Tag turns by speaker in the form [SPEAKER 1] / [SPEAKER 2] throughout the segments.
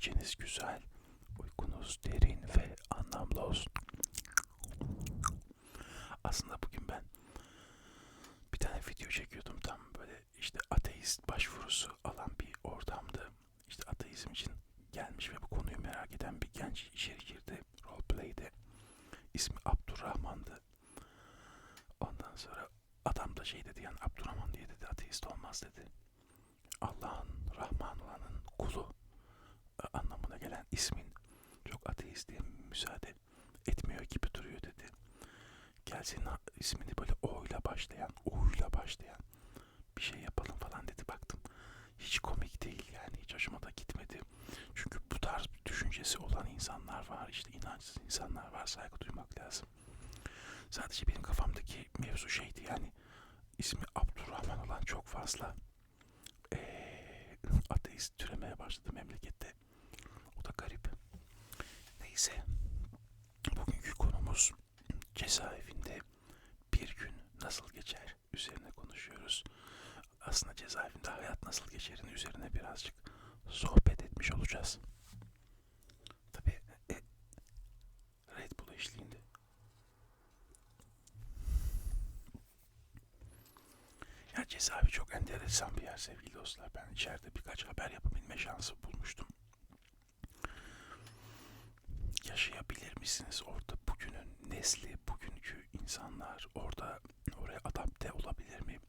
[SPEAKER 1] geceniz güzel, uykunuz derin ve anlamlı olsun. Aslında bugün ben bir tane video çekiyordum tam böyle işte ateist başvurusu alan bir ortamdı. İşte ateizm için gelmiş ve bu konuyu merak eden bir genç içeri girdi. Roleplay'de. İsmi Abdurrahman'dı. Ondan sonra adam da şey dedi yani Abdurrahman diye dedi ateist olmaz dedi. Allah'ın Rahman olanın gelen ismin çok ateistliğe müsaade etmiyor gibi duruyor dedi. Gelsin ha- ismini böyle O ile başlayan, ile başlayan bir şey yapalım falan dedi baktım. Hiç komik değil yani hiç hoşuma da gitmedi. Çünkü bu tarz bir düşüncesi olan insanlar var işte inançsız insanlar var saygı duymak lazım. Sadece benim kafamdaki mevzu şeydi yani ismi Abdurrahman olan çok fazla eee ateist türemeye başladı memlekette. Neyse. Bugünkü konumuz cezaevinde bir gün nasıl geçer üzerine konuşuyoruz. Aslında cezaevinde hayat nasıl geçerin üzerine birazcık sohbet etmiş olacağız. Tabii e, Red Bull eşliğinde. Ya cezaevi çok enteresan bir yer sevgili dostlar. Ben içeride birkaç haber yapabilme şansı bulmuştum. Yaşayabilir misiniz orada bugünün nesli, bugünkü insanlar orada oraya adapte olabilir mi?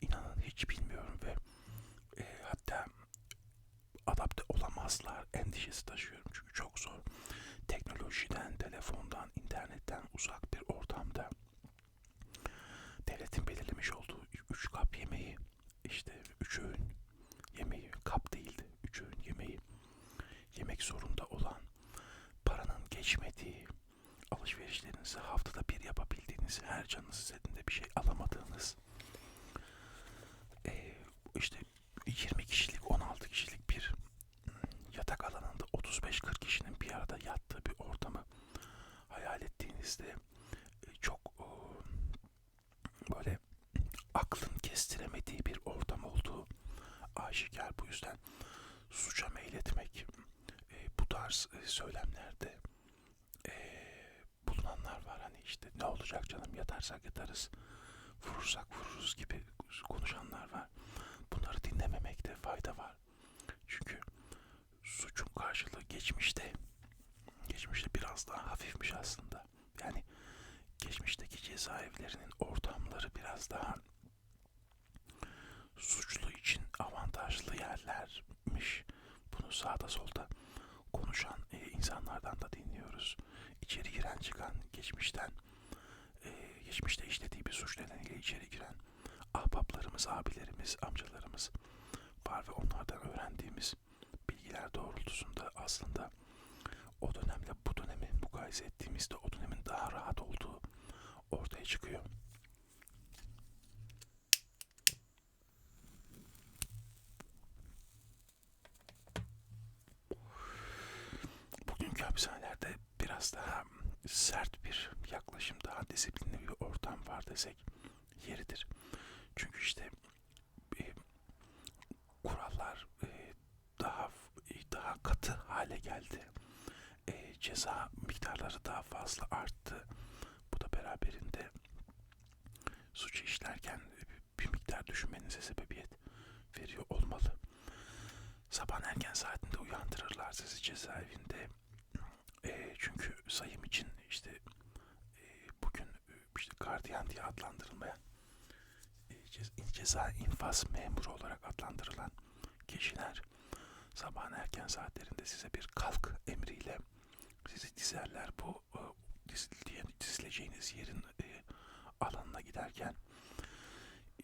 [SPEAKER 1] İnanın hiç bilmiyorum ve e, hatta adapte olamazlar endişesi taşıyorum çünkü çok zor. Teknolojiden, telefondan, internetten uzak bir ortamda devletin belirlemiş olduğu üç kap yemeği işte üç öğün yemeği kap değildi üç öğün yemeği yemek zorunda olan geçmediği alışverişlerinizi haftada bir yapabildiğiniz her canınız istediğinde bir şey alamadığınız eee, işte 20 kişilik 16 kişilik bir mm, yatak alanında 35-40 kişinin bir arada yattığı bir ortamı hayal ettiğinizde e, çok e, böyle aklın kestiremediği bir ortam olduğu aşikar. Bu yüzden suça meyletmek e, bu tarz e, söylemlerde e, bulunanlar var. Hani işte ne olacak canım yatarsak yatarız, vurursak vururuz gibi konuşanlar var. Bunları dinlememekte fayda var. Çünkü suçun karşılığı geçmişte. Geçmişte biraz daha hafifmiş aslında. Yani geçmişteki cezaevlerinin ortamları biraz daha suçlu için avantajlı yerlermiş. Bunu sağda solda konuşan e, insanlardan da dinliyoruz. İçeri giren çıkan geçmişten e, geçmişte işlediği bir suç nedeniyle içeri giren ahbaplarımız, abilerimiz, amcalarımız var ve onlardan öğrendiğimiz bilgiler doğrultusunda aslında o dönemle bu dönemi mukayese ettiğimizde o dönemin daha rahat olduğu ortaya çıkıyor. Bugünkü hapishanelerde biraz daha sert bir yaklaşım, daha disiplinli bir ortam var desek yeridir. Çünkü işte e, kurallar e, daha daha katı hale geldi. E, ceza miktarları daha fazla arttı. Bu da beraberinde suçu işlerken bir miktar düşünmenize sebebiyet veriyor olmalı. Sabah erken saatinde uyandırırlar sizi cezaevinde. E, çünkü sayım için işte e, bugün e, işte gardiyan diye adlandırılmayan e, ce- ceza infaz memuru olarak adlandırılan kişiler sabahın erken saatlerinde size bir kalk emriyle sizi dizerler bu e, dizileceğiniz yerin e, alanına giderken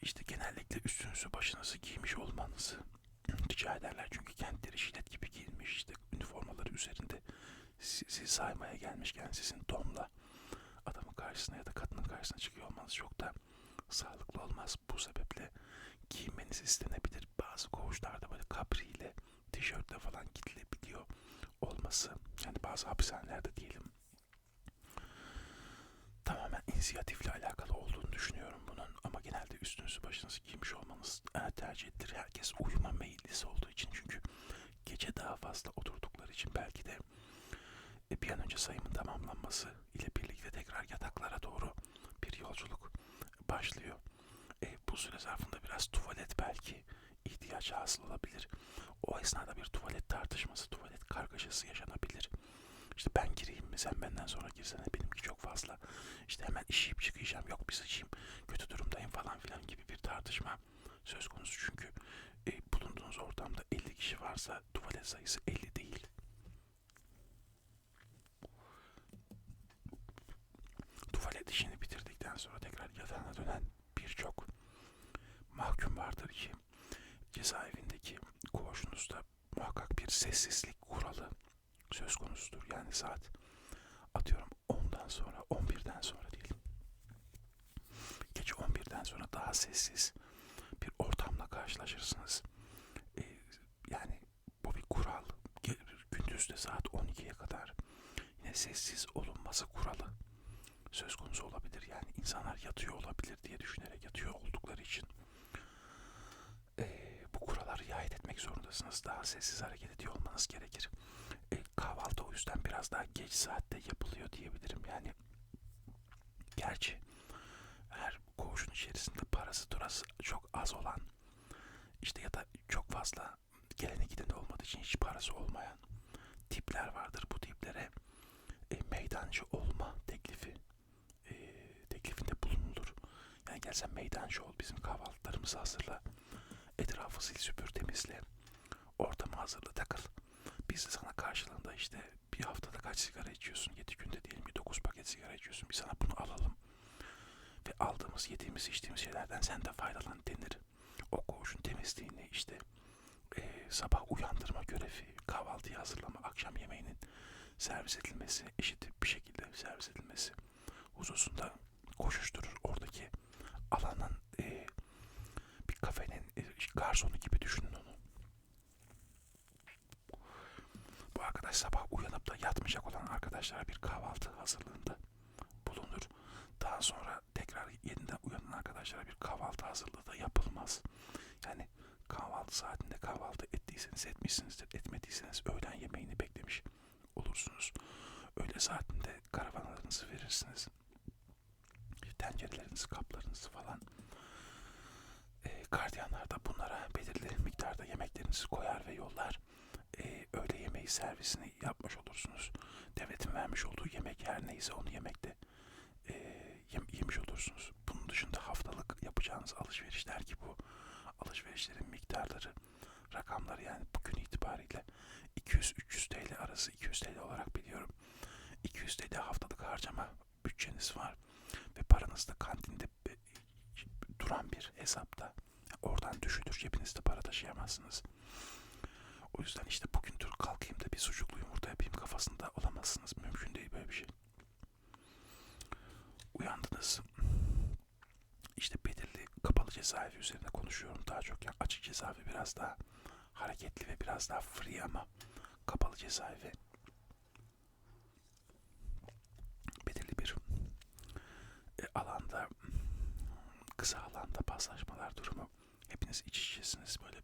[SPEAKER 1] işte genellikle üstünüzü başınızı giymiş olmanızı rica ederler. Çünkü kentleri şiddet gibi giyinmiş işte üniformaları üzerinde sizi saymaya gelmişken sizin donla adamın karşısına ya da kadının karşısına çıkıyor olmanız çok da sağlıklı olmaz. Bu sebeple giyinmeniz istenebilir. Bazı koğuşlarda böyle kapriyle, tişörtle falan gidilebiliyor olması. Yani bazı hapishanelerde diyelim. Tamamen inisiyatifle alakalı olduğunu düşünüyorum bunun. Ama genelde üstünüzü başınızı giymiş olmanız e, tercih edilir. Herkes uyuma meyillisi olduğu için çünkü gece daha fazla oturdukları için belki de e, bir an önce sayımın tamamlanması ile birlikte tekrar yataklara doğru bir yolculuk başlıyor. E, bu süre zarfında biraz tuvalet belki ihtiyaç hasıl olabilir. O esnada bir tuvalet tartışması, tuvalet kargaşası yaşanabilir. İşte ben gireyim mi sen benden sonra girsene benimki çok fazla. İşte hemen işeyip çıkacağım yok bir sıçayım kötü durumdayım falan filan gibi bir tartışma söz konusu. Çünkü e, bulunduğunuz ortamda 50 kişi varsa tuvalet sayısı 50 değil. Tuvalet işini bitirdikten sonra tekrar yatağına dönen birçok mahkum vardır ki cezaevindeki koğuşunuzda muhakkak bir sessizlik kuralı söz konusudur. Yani saat atıyorum 10'dan sonra 11'den sonra diyelim. Gece 11'den sonra daha sessiz bir ortamla karşılaşırsınız. Ee, yani bu bir kural. Gündüz de saat 12'ye kadar yine sessiz olunması kuralı söz konusu olabilir. Yani insanlar yatıyor olabilir diye düşünerek yatıyor oldukları için ee, bu kurala riayet etmek zorundasınız. Daha sessiz hareket ediyor olmanız gerekir. E, kahvaltı o yüzden biraz daha geç saatte yapılıyor diyebilirim. Yani gerçi her koğuşun içerisinde parası durası çok az olan işte ya da çok fazla geleni gideni olmadığı için hiç parası olmayan tipler vardır. Bu tiplere e, meydancı gelsen meydancı ol bizim kahvaltılarımızı hazırla. Etrafı sil süpür temizle. Ortamı hazırla takıl. Biz de sana karşılığında işte bir haftada kaç sigara içiyorsun? 7 günde diyelim ki 9 paket sigara içiyorsun. Biz sana bunu alalım. Ve aldığımız, yediğimiz, içtiğimiz şeylerden sen de faydalan denir. O koğuşun temizliğini işte e, sabah uyandırma görevi, kahvaltıyı hazırlama, akşam yemeğinin servis edilmesi, eşit bir şekilde servis edilmesi hususunda koşuşturur. Oradaki alanın e, bir kafenin e, garsonu gibi düşünün onu. Bu arkadaş sabah uyanıp da yatmayacak olan arkadaşlara bir kahvaltı hazırlığında bulunur. Daha sonra tekrar yeniden uyanan arkadaşlara bir kahvaltı hazırlığı da yapılmaz. Yani kahvaltı saatinde kahvaltı ettiyseniz etmişsinizdir, etmediyseniz öğlen yemeğini beklemiş olursunuz. Öğle saatinde karavanlarınızı verirsiniz. Tencerelerinizi, kaplarınızı falan. E, gardiyanlar bunlara belirli miktarda yemeklerinizi koyar ve yollar. E, öğle yemeği servisini yapmış olursunuz. Devletin vermiş olduğu yemek her neyse onu yemekte e, yem, yemiş olursunuz. Bunun dışında haftalık yapacağınız alışverişler ki bu alışverişlerin miktarları, rakamları yani bugün itibariyle 200-300 TL arası 200 TL olarak biliyorum. 200 TL haftalık harcama bütçeniz var ve paranız da kantinde duran bir hesapta. Oradan düşülür cebinizde para taşıyamazsınız. O yüzden işte bugün dur kalkayım da bir sucuklu yumurta yapayım kafasında olamazsınız. Mümkün değil böyle bir şey. Uyandınız. İşte belirli kapalı cezaevi üzerine konuşuyorum daha çok. Yani açık cezaevi biraz daha hareketli ve biraz daha free ama kapalı cezaevi belirli bir e, alanda kısa alanda paslaşmalar durumu. Hepiniz iç içesiniz böyle.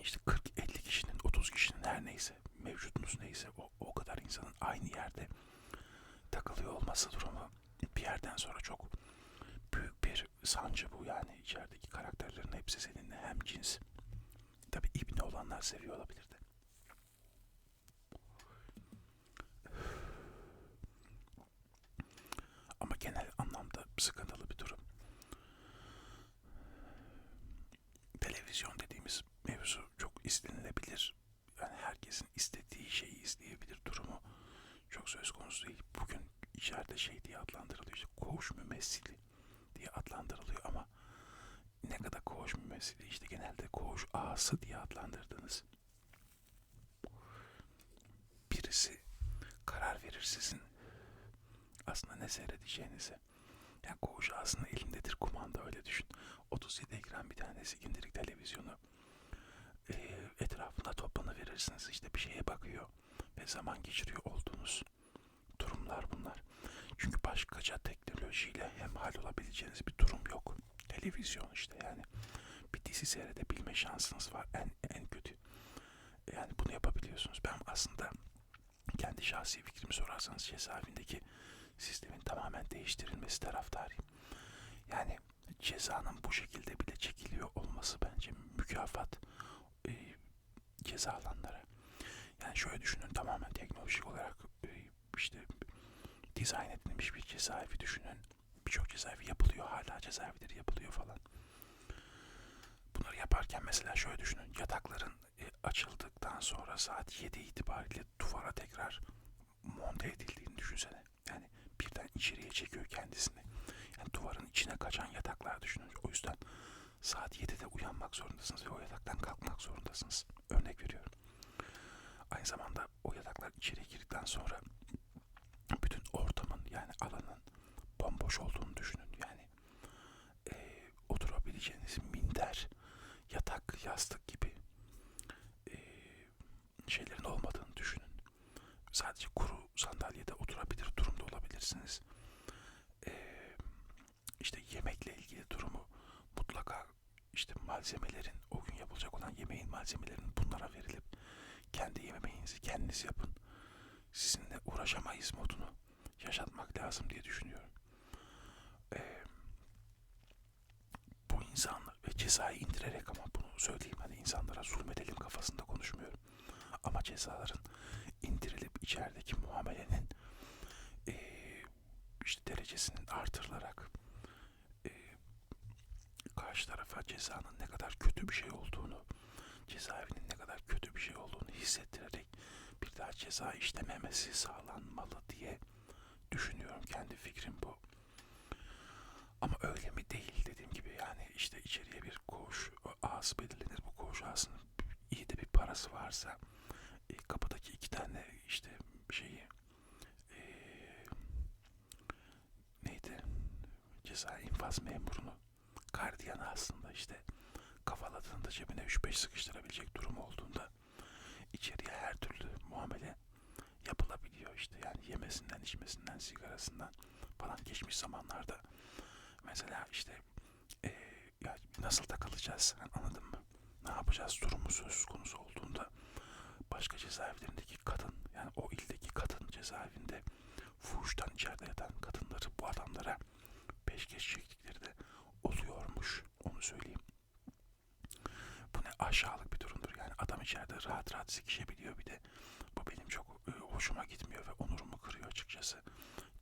[SPEAKER 1] İşte 40-50 kişinin 30 kişinin her neyse mevcudunuz neyse o, o kadar insanın aynı yerde takılıyor olması durumu bir yerden sonra çok büyük bir sancı bu. Yani içerideki karakterlerin hepsi seninle hem cins. Tabi ibne olanlar seviyor olabilir de ama genel anlamda sıkıntılı bir durum televizyon dediğimiz mevzu çok izlenilebilir. Yani herkesin istediği şeyi izleyebilir durumu çok söz konusu değil. Bugün içeride şey diye adlandırılıyor. İşte koğuş mümessili diye adlandırılıyor ama ne kadar koğuş mümessili işte genelde koğuş ağası diye adlandırdınız. Birisi karar verir sizin aslında ne seyredeceğinize. Yani koğuş aslında elindedir kumanda öyle düşün. 37 ekran bir tanesi gündelik televizyonu e, etrafında toplanıverirsiniz işte bir şeye bakıyor ve zaman geçiriyor olduğunuz durumlar bunlar. Çünkü başkaca teknolojiyle hemhal olabileceğiniz bir durum yok. Televizyon işte yani bir dizi seyredebilme şansınız var en en kötü. Yani bunu yapabiliyorsunuz. Ben aslında kendi şahsi fikrimi sorarsanız cezaevindeki sistemin tamamen değiştirilmesi taraftarıyım. Yani cezanın bu şekilde bile çekiliyor olması bence mükafat e, ceza alanlara. Yani şöyle düşünün tamamen teknolojik olarak e, işte dizayn edilmiş bir cezaevi düşünün. Birçok cezaevi yapılıyor hala cezaevleri yapılıyor falan. Bunları yaparken mesela şöyle düşünün yatakların e, açıldıktan sonra saat 7 itibariyle duvara tekrar monte edildiğini düşünsene. Yani birden içeriye çekiyor kendisini. Yani duvarın içine kaçan yataklar düşünün. O yüzden saat 7'de uyanmak zorundasınız ve o yataktan kalkmak zorundasınız. Örnek veriyorum. Aynı zamanda o yataklar içeriye girdikten sonra bütün ortamın yani alanın bomboş olduğunu düşünün. Yani e, oturabileceğiniz minder, yatak, yastık gibi e, şeylerin olmadığını düşünün. Sadece kuru sandalyede oturabilir durumda olabilirsiniz. E, işte yemekle ilgili durumu mutlaka işte malzemelerin o gün yapılacak olan yemeğin malzemelerinin bunlara verilip kendi yemeğinizi kendiniz yapın. Sizinle uğraşamayız modunu yaşatmak lazım diye düşünüyorum. Ee, bu insanlar ve cezayı indirerek ama bunu söyleyeyim hani insanlara zulmedelim kafasında konuşmuyorum. Ama cezaların indirilip içerideki muamelenin ee, derecesinin artırılarak ee, karşı tarafa cezanın ne kadar kötü bir şey olduğunu, cezaevinin ne kadar kötü bir şey olduğunu hissettirerek bir daha ceza işlememesi sağlanmalı diye düşünüyorum. Kendi fikrim bu. Ama öyle mi değil dediğim gibi yani işte içeriye bir koğuş ağası belirlenir. Bu koğuş ağasının iyi de bir parası varsa e, kapıdaki iki tane işte şeyi e, neydi ceza infaz memurunu gardiyanı aslında işte kafaladığında cebine 3-5 sıkıştırabilecek durum olduğunda içeriye her türlü muamele yapılabiliyor işte. Yani yemesinden içmesinden sigarasından falan geçmiş zamanlarda mesela işte e, ya nasıl takılacağız anladın mı? Ne yapacağız durumu söz konusu olduğunda başka cezaevlerindeki kadın yani o ildeki kadın cezaevinde fuhuştan içeride yatan kadınları bu adamlara peşkeş çektikleri de oluyormuş onu söyleyeyim. Bu ne aşağılık bir durumdur yani adam içeride rahat rahat sikişebiliyor bir de bu benim çok e, hoşuma gitmiyor ve onurumu kırıyor açıkçası.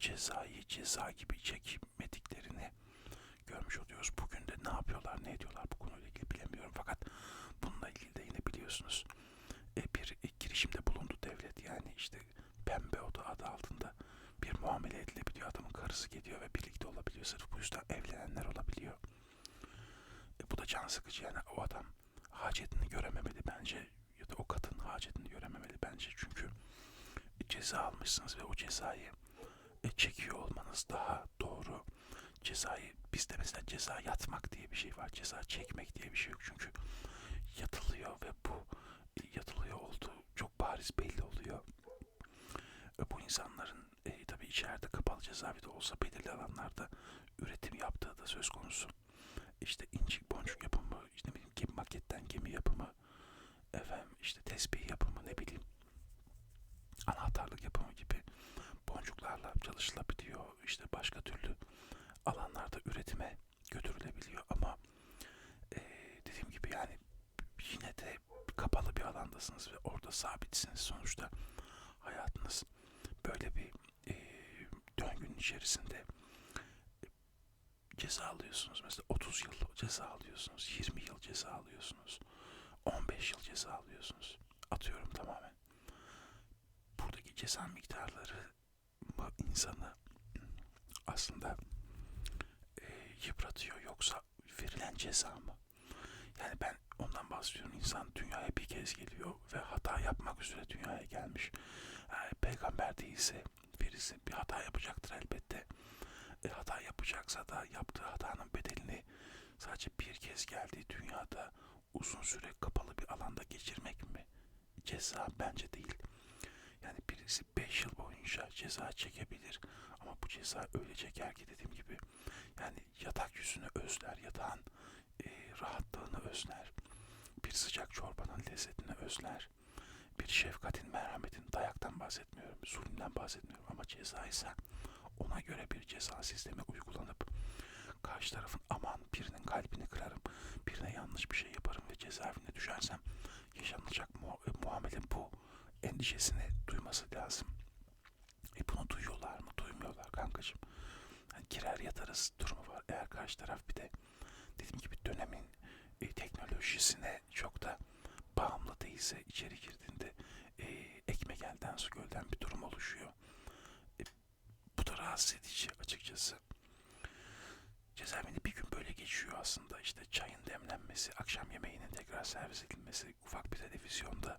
[SPEAKER 1] Cezayı ceza gibi çekmediklerini görmüş oluyoruz. Bugün de ne yapıyorlar ne ediyorlar bu konuyla ilgili bilemiyorum fakat bununla ilgili de yine biliyorsunuz e, bir e, girişimde bulundu devlet yani işte pembe oda adı altında bir muamele edilebiliyor. Adamın karısı gidiyor ve birlikte olabiliyor. Sırf bu yüzden evlenenler olabiliyor. E, bu da can sıkıcı yani o adam hacetini görememeli bence ya da o kadın hacetini görememeli bence çünkü ceza almışsınız ve o cezayı e, çekiyor olmanız daha doğru. Cezayı bizde mesela ceza yatmak diye bir şey var. Ceza çekmek diye bir şey yok çünkü yatılıyor ve bu e, yatılıyor olduğu çok bariz belli oluyor. E, bu insanların e, tabii içeride kapalı cezaevi de olsa belirli alanlarda üretim yaptığı da söz konusu. İşte incik boncuk yapımı, işte ne gemi maketten gemi yapımı, efendim işte tesbih yapımı ne bileyim anahtarlık yapımı gibi boncuklarla çalışılabiliyor. İşte başka türlü alanlarda üretime götürülebiliyor ama e, dediğim gibi yani yine de kapalı bir alandasınız ve orada sabitsiniz sonuçta hayatınız böyle bir e, döngünün içerisinde e, ceza alıyorsunuz. Mesela 30 yıl ceza alıyorsunuz, 20 yıl ceza alıyorsunuz, 15 yıl ceza alıyorsunuz. Atıyorum tamamen. Buradaki ceza miktarları mı insanı aslında e, yıpratıyor yoksa verilen ceza mı? Yani ben ondan bahsediyorum. İnsan dünyaya bir kez geliyor ve hata yapmak üzere dünyaya gelmiş. Yani peygamber değilse birisi bir hata yapacaktır elbette. E, hata yapacaksa da yaptığı hatanın bedelini sadece bir kez geldiği dünyada uzun süre kapalı bir alanda geçirmek mi? Ceza bence değil. Yani birisi 5 yıl boyunca ceza çekebilir ama bu ceza öyle çeker ki dediğim gibi yani yatak yüzünü özler, yatağın e, rahatlığını özler, bir sıcak çorbanın lezzetini özler, bir şefkatin, merhametin, dayaktan bahsetmiyorum, zulümden bahsetmiyorum ama ceza ise ona göre bir ceza sistemi uygulanıp karşı tarafın aman birinin kalbini kırarım, birine yanlış bir şey yaparım ve cezaevine düşersem yaşanacak mu muamele bu endişesini duyması lazım. E bunu duyuyorlar mı? Duymuyorlar kankacığım. Hani girer yatarız durumu var. Eğer karşı taraf bir de dediğim gibi dönemin e, teknolojisine çok da bağımlı değilse içeri girdiğinde e, ekmek elden su gölden bir durum oluşuyor. E, bu da rahatsız edici açıkçası. Cezaevinde bir gün böyle geçiyor aslında. İşte demlenmesi, akşam yemeğinin tekrar servis edilmesi, ufak bir televizyonda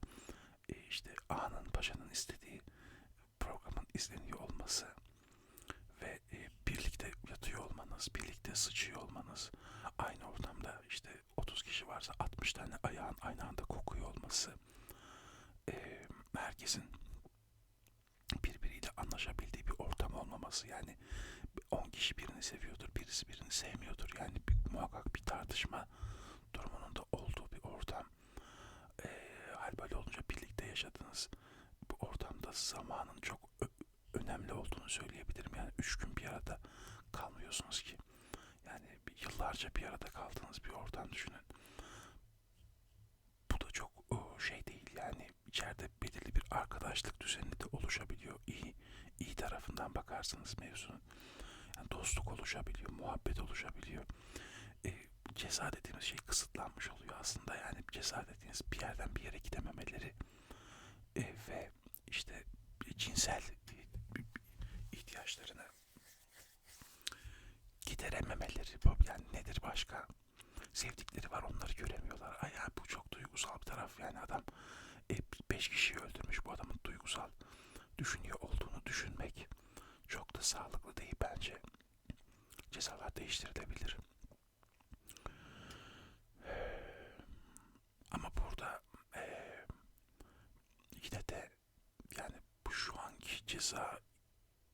[SPEAKER 1] e, işte ağanın paşanın istediği programın izleniyor olması ve e, birlikte yatıyor olmanız, birlikte sıçıyor olmanız, aynı ortamda işte 30 kişi varsa 60 tane ayağın aynı anda kokuyor olması, e, herkesin birbiriyle anlaşabildiği bir ortam olmaması yani 10 kişi birini seviyordur, birisi birini sevmiyordur. Yani bir, muhakkak bir tartışma durumunun da olduğu bir ortam. E, hal böyle olunca birlikte yaşadığınız bu ortamda zamanın çok önemli olduğunu söyleyebilirim. Yani üç gün bir arada kalmıyorsunuz ki. Yani yıllarca bir arada kaldığınız bir ortam düşünün. Bu da çok şey değil yani içeride belirli bir arkadaşlık düzeni de oluşabiliyor. İyi, iyi tarafından bakarsanız mevzunun. Yani dostluk oluşabiliyor, muhabbet oluşabiliyor. Ceza dediğimiz şey kısıtlanmış oluyor aslında. Yani ceza dediğiniz bir yerden bir yere gidememeleri e, ve işte cinsel ihtiyaçlarını giderememeleri. Yani nedir başka? Sevdikleri var onları göremiyorlar. Ay ya bu çok duygusal bir taraf. Yani adam e, beş kişiyi öldürmüş. Bu adamın duygusal düşünüyor olduğunu düşünmek çok da sağlıklı değil bence. Cezalar değiştirilebilir. Ama burada e, yine de yani bu şu anki ceza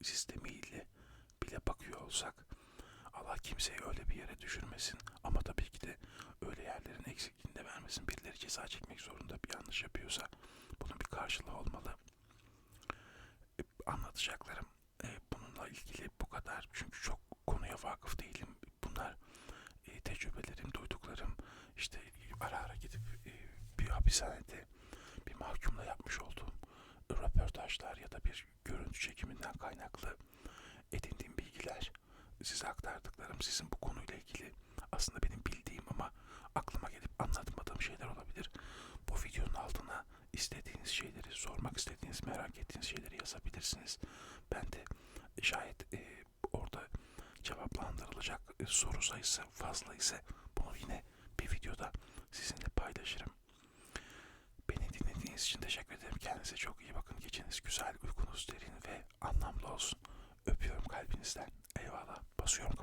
[SPEAKER 1] sistemiyle bile bakıyor olsak Allah kimseyi öyle bir yere düşürmesin ama tabii ki de öyle yerlerin eksikliğini de vermesin. Birileri ceza çekmek zorunda bir yanlış yapıyorsa bunun bir karşılığı olmalı. E, anlatacaklarım e, bununla ilgili bu kadar. Çünkü çok konuya vakıf değilim. Bunlar e, tecrübelerim, duyduklarım. İşte ara ara gidip e, bir hapishanede bir mahkumla yapmış olduğum röportajlar ya da bir görüntü çekiminden kaynaklı edindiğim bilgiler size aktardıklarım sizin bu konuyla ilgili aslında benim bildiğim ama aklıma gelip anlatmadığım şeyler olabilir. Bu videonun altına istediğiniz şeyleri, sormak istediğiniz, merak ettiğiniz şeyleri yazabilirsiniz. Ben de şayet e, orada cevaplandırılacak e, soru sayısı fazla ise bunu yine videoda sizinle paylaşırım. Beni dinlediğiniz için teşekkür ederim. Kendinize çok iyi bakın. Geceniz güzel, uykunuz derin ve anlamlı olsun. Öpüyorum kalbinizden. Eyvallah. Basıyorum